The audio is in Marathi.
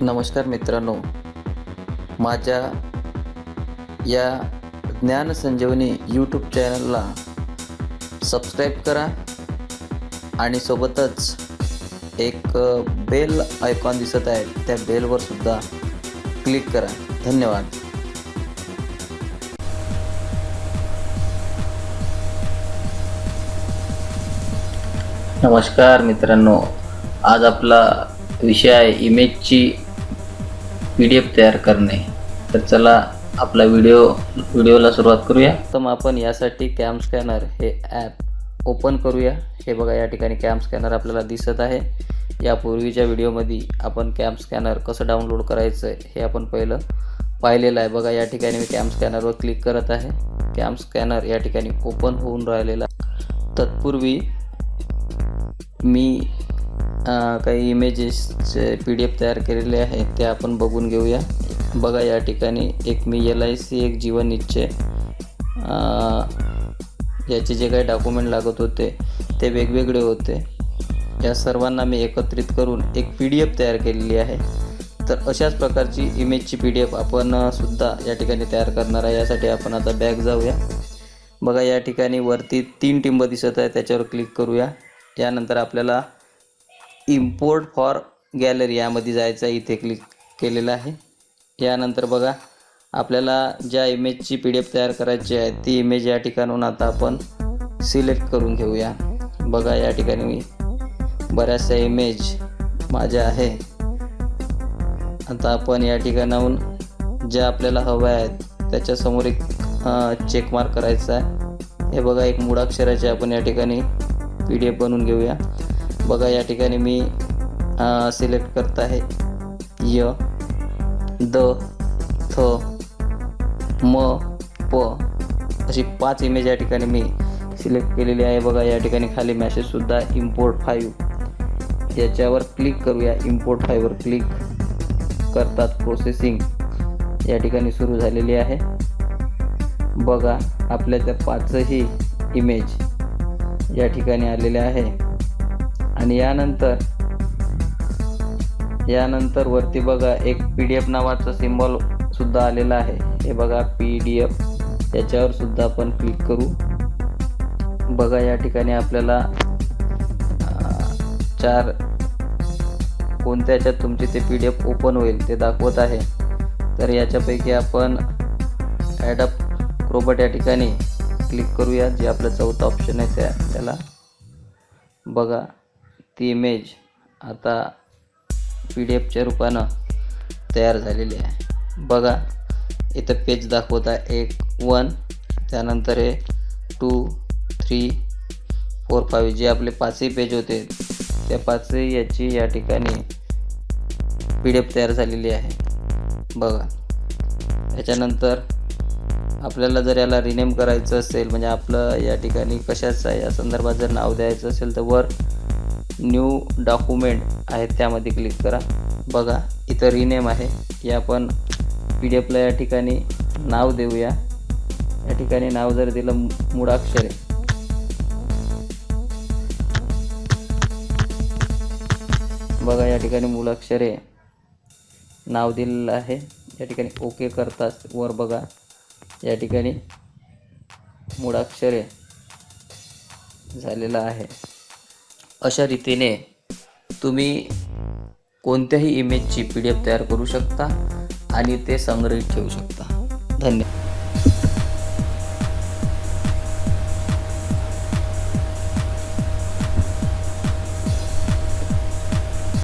नमस्कार मित्रांनो. माझ्या या ज्ञान संजीवनी यूट्यूब चॅनलला सबस्क्राईब करा आणि सोबतच एक बेल आयकॉन दिसत आहे. त्या बेलवर सुद्धा क्लिक करा. धन्यवाद. नमस्कार मित्रांनो. आज आपला विषय आहे इमेजची पी डी एफ तयार करणे. तर चला आपला व्हिडिओ व्हिडिओला सुरुवात करूया. तर मग आपण यासाठी कॅम स्कॅनर हे ॲप ओपन करूया. हे बघा या ठिकाणी कॅम स्कॅनर आपल्याला दिसत आहे. यापूर्वीच्या व्हिडिओमध्ये आपण कॅम स्कॅनर कसं डाउनलोड करायचं हे आपण पहिलं पाहिलेलं आहे. बघा या ठिकाणी मी कॅम स्कॅनरवर क्लिक करत आहे. कॅम स्कॅनर या ठिकाणी ओपन होऊन राहिलेला तत्पूर्वी मी काही इमेजेसचे पी डी एफ तयार केलेले आहे ते आपण बघून घेऊया. बघा या ठिकाणी एक मी एल आय सी एक जीवन निश्चय याचे जे काही डॉक्युमेंट लागत होते ते वेगवेगळे होते. या सर्वांना मी एकत्रित करून एक पी डी एफ तयार केलेली आहे. तर अशाच प्रकारची इमेजची पी डी एफ आपण सुद्धा या ठिकाणी तयार करणार आहे. यासाठी आपण आता बॅग जाऊया. बघा या ठिकाणी वरती तीन टिंब दिसत आहे त्याच्यावर क्लिक करूया. यानंतर आपल्याला इम्पोर्ट फॉर गॅलरी यामध्ये जायचं आहे. इथे क्लिक केलेलं आहे. यानंतर बघा आपल्याला ज्या इमेजची पी डी एफ तयार करायची आहे ती इमेज या ठिकाणून आता आपण सिलेक्ट करून घेऊया. बघा या ठिकाणी मी बऱ्याचशा इमेज माझ्या आहे. आता आपण या ठिकाणाहून ज्या आपल्याला हव्या आहेत त्याच्यासमोर एक चेकमार्क करायचा आहे. हे बघा एक मुळाक्षराचे आपण या ठिकाणी पी डी एफ बनवून घेऊया. बघा या ठिकाणी मी सिलेक्ट करत आहे. य द थ म प अशी पाच इमेज या ठिकाणी मी सिलेक्ट केलेली आहे. बघा या ठिकाणी खाली मॅसेजसुद्धा इम्पोर्ट फाईव्ह याच्यावर क्लिक करूया. इम्पोर्ट फाईव्हवर क्लिक करतात प्रोसेसिंग या ठिकाणी सुरू झालेली आहे. बघा आपल्या त्या पाचही इमेज या ठिकाणी आलेल्या आहे. आणि यानंतर यानंतर वरती बघा एक पी डी एफ नावाचं सिम्बॉल सुद्धा आलेला आहे. हे बघा पी डी एफ याच्यावर सुद्धा आपण क्लिक करू. बघा या ठिकाणी आपल्याला चार कोणत्या याच्यात तुमचे ते पी डी एफ ओपन होईल ते दाखवत आहे. तर याच्यापैकी आपण ॲडप रोबोट या ठिकाणी क्लिक करूया. जे आपलं चौथा ऑप्शन आहे त्या त्याला बघा. ती इमेज आता पी डी एफच्या रूपानं तयार झालेली आहे. बघा इथं पेज दाखवत आहे एक वन त्यानंतर हे टू थ्री फोर फाईव्ह जे आपले पाचही पेज होते त्या पाचही याची या ठिकाणी पी डी एफ तयार झालेली आहे. बघा त्याच्यानंतर आपल्याला जर याला रिनेम करायचं असेल म्हणजे आपलं या ठिकाणी कशाचं या संदर्भात जर नाव द्यायचं असेल तर वर न्यू डॉक्युमेंट आहे त्यामध्ये क्लिक करा. बघा इथं रिनेम आहे. की आपण पी डी एफला या ठिकाणी नाव देऊया. या ठिकाणी नाव जर दिलं मुळाक्षरे बघा या ठिकाणी मुळाक्षरे नाव दिलेलं आहे. या ठिकाणी ओके करतात. वर बघा या ठिकाणी मुळाक्षरे झालेलं आहे. अशा रीतीने तुम्ही कोणत्याही इमेजची पी डी एफ तयार करू शकता आणि ते संग्रहित ठेवू शकता. धन्यवाद.